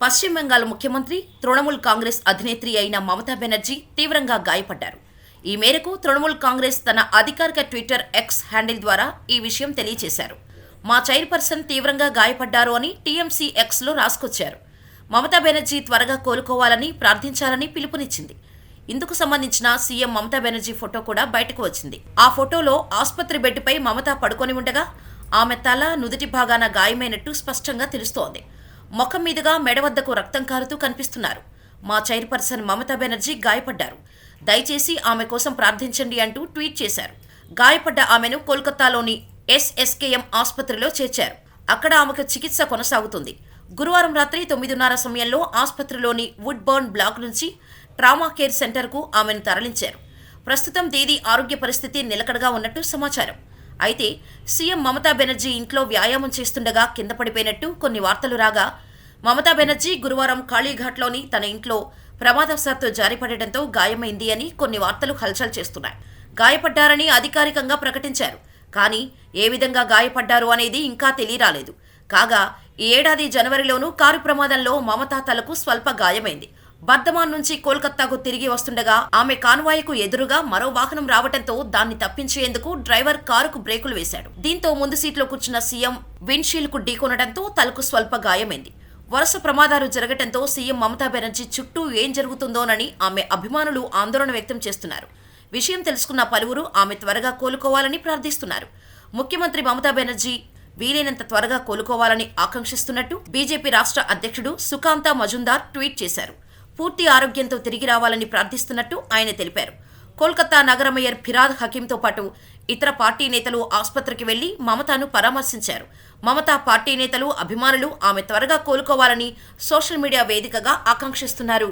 పశ్చిమ బెంగాల్ ముఖ్యమంత్రి తృణమూల్ కాంగ్రెస్ అధినేత్రి అయిన మమతా బెనర్జీ తీవ్రంగా గాయపడ్డారు. ఈ మేరకు తృణమూల్ కాంగ్రెస్ తన అధికారిక ట్విట్టర్ ఎక్స్ హ్యాండిల్ ద్వారా ఈ విషయం తెలియజేశారు. మా చైర్పర్సన్ తీవ్రంగా గాయపడ్డారు అని టీఎంసీ ఎక్స్లో రాసుకొచ్చారు. మమతా బెనర్జీ త్వరగా కోలుకోవాలని ప్రార్థించాలని పిలుపునిచ్చింది. ఇందుకు సంబంధించిన సీఎం మమతా బెనర్జీ ఫోటో కూడా బయటకు వచ్చింది. ఆ ఫోటోలో ఆసుపత్రి బెడ్పై మమత పడుకొని ఉండగా ఆమె తల నుదుటి భాగాన గాయమైనట్టు స్పష్టంగా తెలుస్తోంది. ముఖం మీదుగా మెడ వద్దకు రక్తం కారుతూ కనిపిస్తున్నారు. మా చైర్పర్సన్ మమతా బెనర్జీ గాయపడ్డారు. దయచేసి ఆమె కోసం ప్రార్థించండి అంటూ ట్వీట్ చేశారు. గాయపడ్డ ఆమెను కోల్కతాలోని ఎస్ఎస్కేఎం ఆసుపత్రిలో చేర్చారు. అక్కడ ఆమెకు చికిత్స కొనసాగుతుంది. గురువారం రాత్రి తొమ్మిదిన్నర సమయంలో ఆసుపత్రిలోని వుడ్ బర్న్ బ్లాక్ నుంచి ట్రామా కేర్ సెంటర్కు ఆమెను తరలించారు. ప్రస్తుతం దీది ఆరోగ్య పరిస్థితి నిలకడగా ఉన్నట్టు సమాచారం. అయితే సీఎం మమతా బెనర్జీ ఇంట్లో వ్యాయామం చేస్తుండగా కింద పడిపోయినట్టు కొన్ని వార్తలు రాగా మమతా బెనర్జీ గురువారం కాళీఘాట్లోని తన ఇంట్లో ప్రమాదవశాత్తు జారిపడటంతో గాయమైంది అని కొన్ని వార్తలు హల్చల్ చేస్తున్నాయి. గాయపడ్డారని అధికారికంగా ప్రకటించారు. కానీ ఏ విధంగా గాయపడ్డారు అనేది ఇంకా తెలియరాలేదు. కాగా ఈ ఏడాది జనవరిలోనూ కారు ప్రమాదంలో మమతా తలకు స్వల్ప గాయమైంది. బర్ధమాన్ నుంచి కోల్కతాకు తిరిగి వస్తుండగా ఆమె కాన్వాయ్కు ఎదురుగా మరో వాహనం రావడంతో దాన్ని తప్పించేందుకు డ్రైవర్ కారుకు బ్రేకులు వేశాడు. దీంతో ముందు సీట్లో కూర్చున్న సీఎం విండ్షీల్డ్కు ఢీకొనడంతో తలకు స్వల్ప గాయమైంది. వరుస ప్రమాదాలు జరగటంతో సీఎం మమతా బెనర్జీ చుట్టూ ఏం జరుగుతుందోనని ఆమె అభిమానులు ఆందోళన వ్యక్తం చేస్తున్నారు. విషయం తెలుసుకున్న పలువురు ఆమె త్వరగా కోలుకోవాలని ప్రార్థిస్తున్నారు. ముఖ్యమంత్రి మమతా బెనర్జీ వీలైనంత త్వరగా కోలుకోవాలని ఆకాంక్షిస్తున్నట్టు బీజేపీ రాష్ట్ర అధ్యక్షుడు సుకాంత మజుందార్ ట్వీట్ చేశారు. పూర్తి ఆరోగ్యంతో తిరిగి రావాలని ప్రార్థిస్తున్నట్టు ఆయన తెలిపారు. కోల్కతా నగర మేయర్ ఫిరాద్ హకీంతో పాటు ఇతర పార్టీ నేతలు ఆసుపత్రికి వెళ్ళి మమతాను పరామర్శించారు. మమతా పార్టీ నేతలు అభిమానులు ఆమె త్వరగా కోలుకోవాలని సోషల్ మీడియా వేదికగా ఆకాంక్షిస్తున్నారు.